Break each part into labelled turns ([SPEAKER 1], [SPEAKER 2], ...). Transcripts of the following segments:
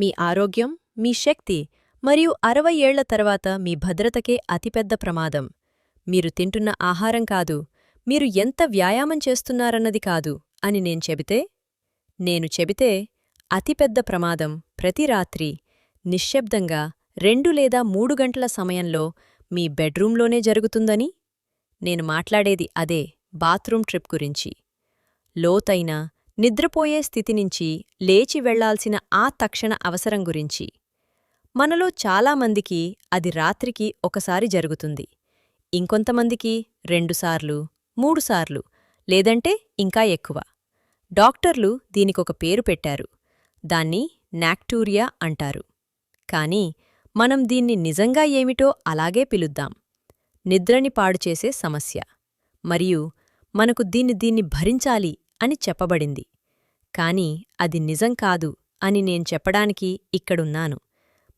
[SPEAKER 1] మీ ఆరోగ్యం మీ శక్తి మరియు అరవై ఏళ్ళ తర్వాత మీ భద్రతకే అతిపెద్ద ప్రమాదం. మీరు తింటున్న ఆహారం కాదు మీరు ఎంత వ్యాయామం చేస్తున్నారన్నది కాదు అని నేను చెబితే నేను చెబితే అతిపెద్ద ప్రమాదం ప్రతి రాత్రి నిశ్శబ్దంగా రెండు లేదా మూడు గంటల సమయంలో మీ బెడ్రూంలోనే జరుగుతుందని? నేను మాట్లాడేది అదే బాత్రూమ్ ట్రిప్ గురించి. లోతైన నిద్రపోయే స్థితి నుంచి లేచి వెళ్ళాల్సిన ఆ తక్షణ అవసరం గురించి. మనలో చాలామందికి అది రాత్రికి ఒకసారి జరుగుతుంది. ఇంకొంతమందికి రెండుసార్లు మూడుసార్లు లేదంటే ఇంకా ఎక్కువ. డాక్టర్లు దీనికొక పేరు పెట్టారు. దాన్ని నాక్టూరియా అంటారు. కాని మనం దీన్ని నిజంగా ఏమిటో అలాగే పిలుద్దాం. నిద్రని పాడుచేసే సమస్య. మరియు మనకు దీన్ని దీన్ని భరించాలి అని చెప్పబడింది. కాని అది నిజం కాదు అని నేను చెప్పడానికి ఇక్కడున్నాను.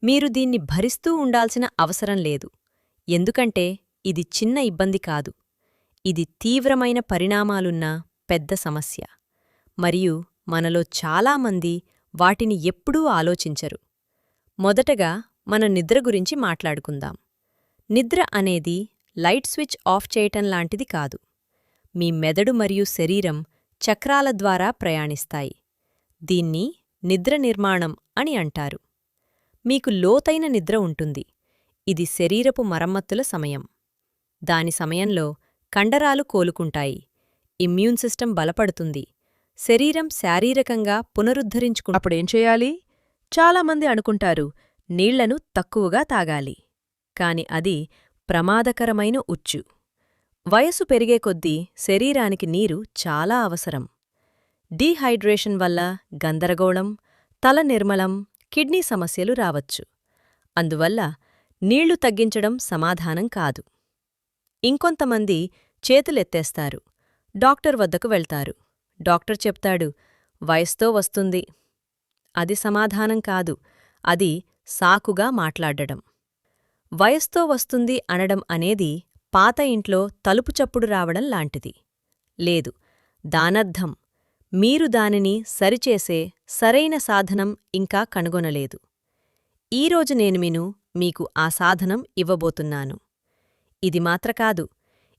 [SPEAKER 1] మీరు దీన్ని భరిస్తూ ఉండాల్సిన అవసరం లేదు. ఎందుకంటే ఇది చిన్న ఇబ్బంది కాదు. ఇది తీవ్రమైన పరిణామాలున్న పెద్ద సమస్య. మరియు మనలో చాలామంది వాటిని ఎప్పుడూ ఆలోచించరు. మొదటగా మన నిద్ర గురించి మాట్లాడుకుందాం. నిద్ర అనేది లైట్ స్విచ్ ఆఫ్ చేయటం లాంటిది కాదు. మీ మెదడు మరియు శరీరం చక్రాల ద్వారా ప్రయాణిస్తాయి. దీన్ని నిద్ర నిర్మాణం అని అంటారు. మీకు లోతైన నిద్ర ఉంటుంది. ఇది శరీరపు మరమ్మత్తుల సమయం. దాని సమయంలో కండరాలు కోలుకుంటాయి. ఇమ్యూన్ సిస్టమ్ బలపడుతుంది. శరీరం శారీరకంగా పునరుద్ధరించుకు
[SPEAKER 2] అప్పుడేం చేయాలి? చాలామంది అనుకుంటారు నీళ్ళను తక్కువగా తాగాలి.
[SPEAKER 1] కాని అది ప్రమాదకరమైన ఉచ్చు. వయసు పెరిగే కొద్దీ శరీరానికి నీరు చాలా అవసరం. డీహైడ్రేషన్ వల్ల గందరగోళం తల నిర్మలం కిడ్నీ సమస్యలు రావచ్చు. అందువల్ల నీళ్ళు తగ్గించడం సమాధానం కాదు. ఇంకొంతమంది చేతులెత్తేస్తారు. డాక్టర్ వద్దకు వెళ్తారు. డాక్టర్ చెప్తాడు వయస్తో వస్తుంది. అది సమాధానం కాదు. అది సాకుగా మాట్లాడడం. వయస్తో వస్తుంది అనడం అనేది పాత ఇంట్లో తలుపు చప్పుడు రావడం లాంటిది. లేదు దానర్థం. మీరు దానిని సరిచేసే సరైన సాధనం ఇంకా కనుగొనలేదు. ఈరోజు నేను మీను మీకు ఆ సాధనం ఇవ్వబోతున్నాను. ఇది మాత్రకాదు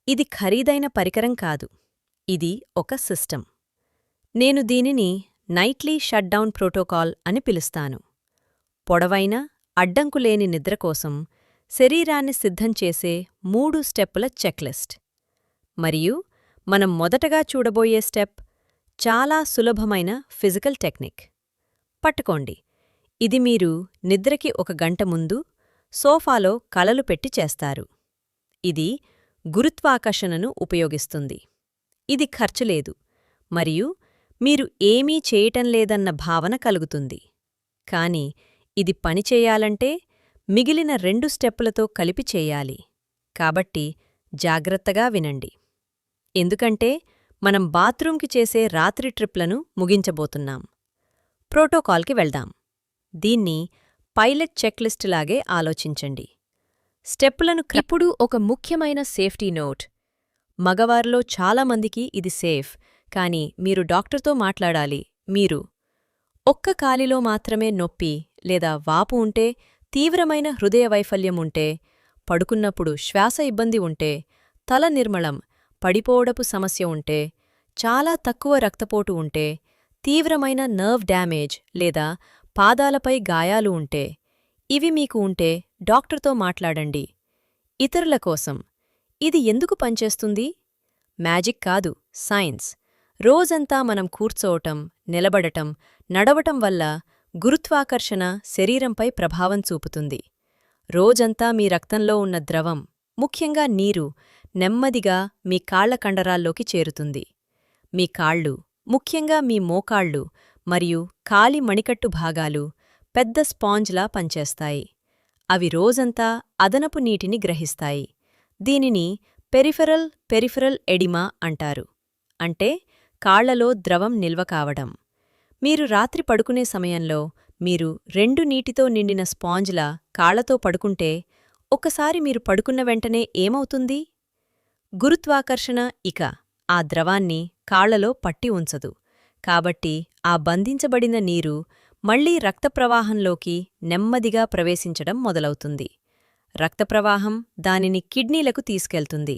[SPEAKER 1] ఇది ఖరీదైన పరికరం కాదు. ఇది ఒక సిస్టమ్ నేను దీనిని నైట్లీ షట్డౌన్ ప్రోటోకాల్ అని పిలుస్తాను. పొడవైన అడ్డంకులేని నిద్రకోసం శరీరాన్ని సిద్ధం చేసే మూడు స్టెప్పుల చెక్లిస్ట్. మరియు మనం మొదటగా చూడబోయే స్టెప్ చాలా సులభమైన ఫిజికల్ టెక్నిక్. పట్టుకోండి. ఇది మీరు నిద్రకి ఒక గంట ముందు సోఫాలో కలలు పెట్టి చేస్తారు. ఇది గురుత్వాకర్షణను ఉపయోగిస్తుంది. ఇది ఖర్చులేదు మరియు మీరు ఏమీ చేయటంలేదన్న భావన కలుగుతుంది. కాని ఇది పనిచేయాలంటే మిగిలిన రెండు స్టెప్పులతో కలిపి చేయాలి. కాబట్టి జాగ్రత్తగా వినండి. ఎందుకంటే మనం బాత్రూంకి చేసే రాత్రి ట్రిప్లను ముగించబోతున్నాం. ప్రోటోకాల్కి వెళ్దాం. దీన్ని పైలట్ చెక్లిస్టులాగే ఆలోచించండి. స్టెప్పులను ఇప్పుడు ఒక ముఖ్యమైన సేఫ్టీ నోట్. మగవారిలో చాలామందికి ఇది సేఫ్ కాని మీరు డాక్టర్తో మాట్లాడాలి మీరు. ఒక్క కాలిలో మాత్రమే నొప్పి లేదా వాపు ఉంటే తీవ్రమైన హృదయ వైఫల్యం ఉంటే పడుకున్నప్పుడు శ్వాస ఇబ్బంది ఉంటే తల నిర్మళం పడిపోవడపు సమస్య ఉంటే చాలా తక్కువ రక్తపోటు ఉంటే తీవ్రమైన నర్వ్ డ్యామేజ్ లేదా పాదాలపై గాయాలు ఉంటే ఇవి మీకు ఉంటే డాక్టర్తో మాట్లాడండి. ఇతరుల కోసం. ఇది ఎందుకు పనిచేస్తుంది? మ్యాజిక్ కాదు సైన్స్. రోజంతా మనం కూర్చోవటం నిలబడటం నడవటం వల్ల గురుత్వాకర్షణ శరీరంపై ప్రభావం చూపుతుంది. రోజంతా మీ రక్తంలో ఉన్న ద్రవం ముఖ్యంగా నీరు నెమ్మదిగా మీ కాళ్ళ కండరాల్లోకి చేరుతుంది. మీ కాళ్ళు ముఖ్యంగా మీ మోకాళ్ళు మరియు కాలి మణికట్టు భాగాలు పెద్ద స్పాంజ్లా పనిచేస్తాయి. అవి రోజంతా అదనపు నీటిని గ్రహిస్తాయి. దీనిని పెరిఫెరల్ పెరిఫెరల్ ఎడిమా అంటారు. అంటే కాళ్ళలో ద్రవం నిల్వ కావడం. మీరు రాత్రి పడుకునే సమయంలో మీరు రెండు నీటితో నిండిన స్పాంజ్లా కాళ్ళతో పడుకుంటే ఒకసారి మీరు పడుకున్న వెంటనే ఏమవుతుంది? గురుత్వాకర్షణ ఇక ఆ ద్రవాన్ని కాళ్ళలో పట్టి ఉంచదు. కాబట్టి ఆ బంధించబడిన నీరు మళ్ళీ రక్తప్రవాహంలోకి నెమ్మదిగా ప్రవేశించడం మొదలవుతుంది. రక్తప్రవాహం దానిని కిడ్నీలకు తీసుకెళ్తుంది.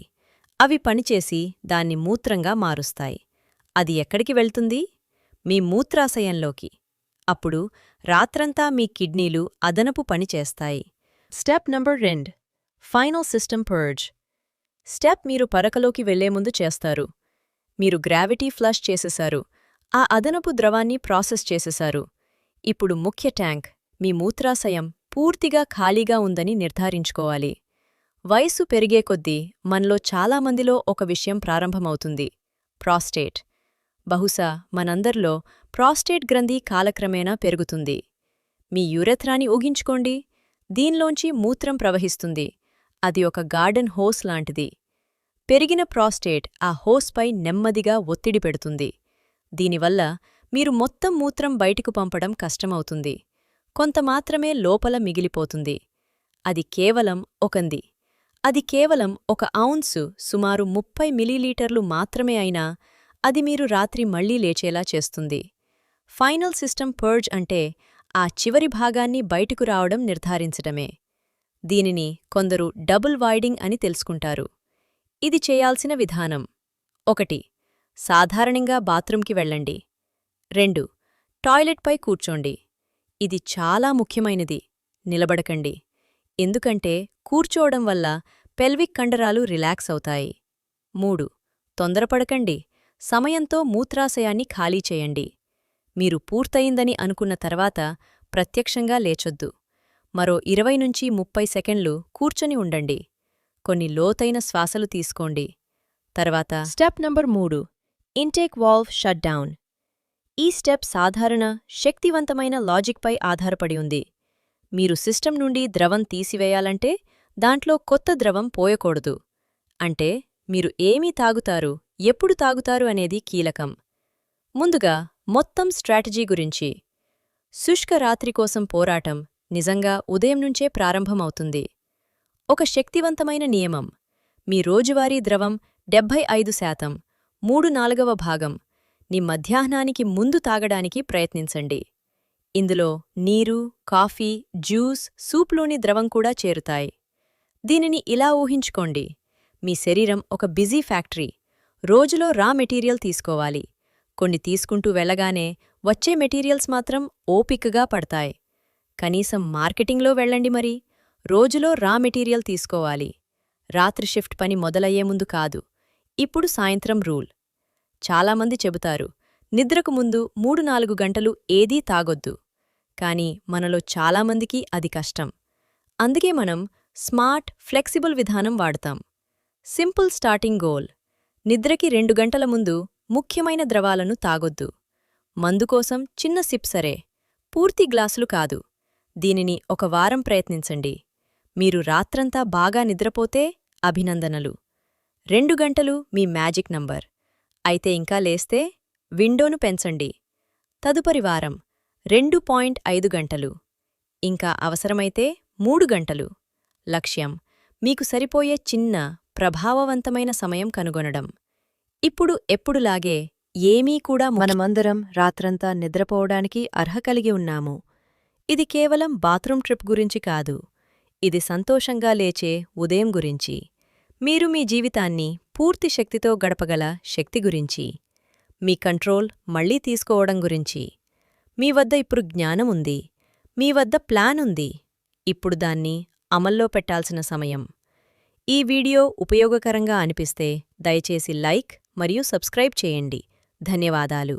[SPEAKER 1] అవి పనిచేసి దాన్ని మూత్రంగా మారుస్తాయి. అది ఎక్కడికి వెళ్తుంది? మీ మూత్రాశయంలోకి. అప్పుడు రాత్రంతా మీ కిడ్నీలు అదనపు పని చేస్తాయి.
[SPEAKER 2] స్టెప్ నంబర్ రెండు. Final system purge.
[SPEAKER 1] స్టెప్ మీరు పరకలోకి వెళ్ళే ముందు చేస్తారు. మీరు గ్రావిటీ ఫ్లష్ చేసేశారు ఆ అదనపు ద్రవాన్ని ప్రాసెస్ చేసేశారు ఇప్పుడు ముఖ్య ట్యాంక్ మీ మూత్రాశయం పూర్తిగా ఖాళీగా ఉందని నిర్ధారించుకోవాలి. వయసు పెరిగే కొద్దీ మనలో చాలామందిలో ఒక విషయం ప్రారంభమవుతుంది. ప్రాస్టేట్. బహుశా మనందర్లో ప్రాస్టేట్ గ్రంథి కాలక్రమేణా పెరుగుతుంది. మీ యూరెథ్రాని ఊగించుకోండి దీన్లోంచి మూత్రం ప్రవహిస్తుంది. అది ఒక గార్డెన్ హోస్ లాంటిది. పెరిగిన ప్రాస్టేట్ ఆ హోస్పై నెమ్మదిగా ఒత్తిడి పెడుతుంది. దీనివల్ల మీరు మొత్తం మూత్రం బయటికు పంపడం కష్టమవుతుంది. కొంత మాత్రమే లోపల మిగిలిపోతుంది. అది కేవలం ఒకంది. అది కేవలం ఒక ఔన్సు సుమారు ముప్పై మిలీలీటర్లు మాత్రమే అయినా అది మీరు రాత్రి మళ్ళీ లేచేలా చేస్తుంది. ఫైనల్ సిస్టమ్ పర్జ్ అంటే ఆ చివరి భాగాన్ని బయటకు రావడం నిర్ధారించడమే దీనిని కొందరు డబుల్ వైడింగ్ అని తెలుసుకుంటారు. ఇది చేయాల్సిన విధానం. ఒకటి సాధారణంగా బాత్రూంకి వెళ్ళండి. రెండు టాయిలెట్పై కూర్చోండి. ఇది చాలా ముఖ్యమైనది. నిలబడకండి. ఎందుకంటే కూర్చోవడం వల్ల పెల్విక్ కండరాలు రిలాక్స్ అవుతాయి. మూడు తొందరపడకండి. సమయంతో మూత్రాశయాన్ని ఖాళీ చేయండి. మీరు పూర్తయిందని అనుకున్న తర్వాత ప్రత్యక్షంగా లేచొద్దు. మరో ఇరవై నుంచి ముప్పై సెకండ్లు కూర్చొని ఉండండి. కొన్ని లోతైన శ్వాసలు తీసుకోండి. తర్వాత
[SPEAKER 2] స్టెప్ నంబర్ మూడు ఇంటేక్ వాల్వ్ షట్ డౌన్.
[SPEAKER 1] ఈ స్టెప్ సాధారణ శక్తివంతమైన లాజిక్పై ఆధారపడి ఉంది. మీరు సిస్టమ్ నుండి ద్రవం తీసివేయాలంటే దాంట్లో కొత్త ద్రవం పోయకూడదు. అంటే మీరు ఏమీ తాగుతారు? ఎప్పుడు తాగుతారు అనేది కీలకం. ముందుగా మొత్తం స్ట్రాటజీ గురించి. శుష్క రాత్రి కోసం పోరాటం నిజంగా ఉదయం నుంచే ప్రారంభమవుతుంది. ఒక శక్తివంతమైన నియమం. మీ రోజువారీ ద్రవం డెబ్భై ఐదు శాతం. మూడు నాలుగవ భాగం. నీ మధ్యాహ్నానికి ముందు తాగడానికి ప్రయత్నించండి. ఇందులో నీరు కాఫీ జ్యూస్ సూప్లోని ద్రవం కూడా చేరుతాయి. దీనిని ఇలా ఊహించుకోండి. మీ శరీరం ఒక బిజీ ఫ్యాక్టరీ. రోజులో రా మెటీరియల్ తీసుకోవాలి. కొన్ని తీసుకుంటూ వెళ్ళగానే వచ్చే మెటీరియల్స్ మాత్రం ఓపికగా పడతాయి. కనీసం మార్కెటింగ్లో వెళ్ళండి మరి. రోజులో రా మెటీరియల్ తీసుకోవాలి. రాత్రి షిఫ్ట్ పని మొదలయ్యే ముందు కాదు. ఇప్పుడు సాయంత్రం రూల్. చాలామంది చెబుతారు నిద్రకు ముందు మూడు నాలుగు గంటలు ఏదీ తాగొద్దు. కాని మనలో చాలామందికి అది కష్టం. అందుకే మనం స్మార్ట్ ఫ్లెక్సిబుల్ విధానం వాడతాం. Simple starting goal. నిద్రకి రెండు గంటల ముందు ముఖ్యమైన ద్రవాలను తాగొద్దు. మందుకోసం చిన్న సిప్ సరే. పూర్తి గ్లాసులు కాదు. దీనిని ఒక వారం ప్రయత్నించండి. మీరు రాత్రంతా బాగా నిద్రపోతే అభినందనలు. రెండు గంటలు మీ మ్యాజిక్ నంబర్. అయితే ఇంకా లేస్తే విండోను పెంచండి. తదుపరి వారం రెండు పాయింట్ ఐదు గంటలు. ఇంకా అవసరమైతే మూడు గంటలు. లక్ష్యం మీకు సరిపోయే చిన్న ప్రభావవంతమైన సమయం కనుగొనడం. ఇప్పుడు ఎప్పుడులాగే ఏమీ కూడా
[SPEAKER 2] మనమందరం రాత్రంతా నిద్రపోవడానికి అర్హ కలిగి ఉన్నాము.
[SPEAKER 1] ఇది కేవలం బాత్రూమ్ ట్రిప్ గురించి కాదు. ఇది సంతోషంగా లేచే ఉదయం గురించి. మీరు మీ జీవితాన్ని పూర్తి శక్తితో గడపగల శక్తి గురించి. మీ కంట్రోల్ మళ్ళీ తీసుకోవడం గురించి. మీ వద్ద ఇప్పుడు జ్ఞానం ఉంది మీ వద్ద ప్లాన్ ఉంది ఇప్పుడు దాన్ని అమల్లో పెట్టాల్సిన సమయం. ఈ వీడియో ఉపయోగకరంగా అనిపిస్తే దయచేసి లైక్ మరియు సబ్స్క్రైబ్ చేయండి. ధన్యవాదాలు.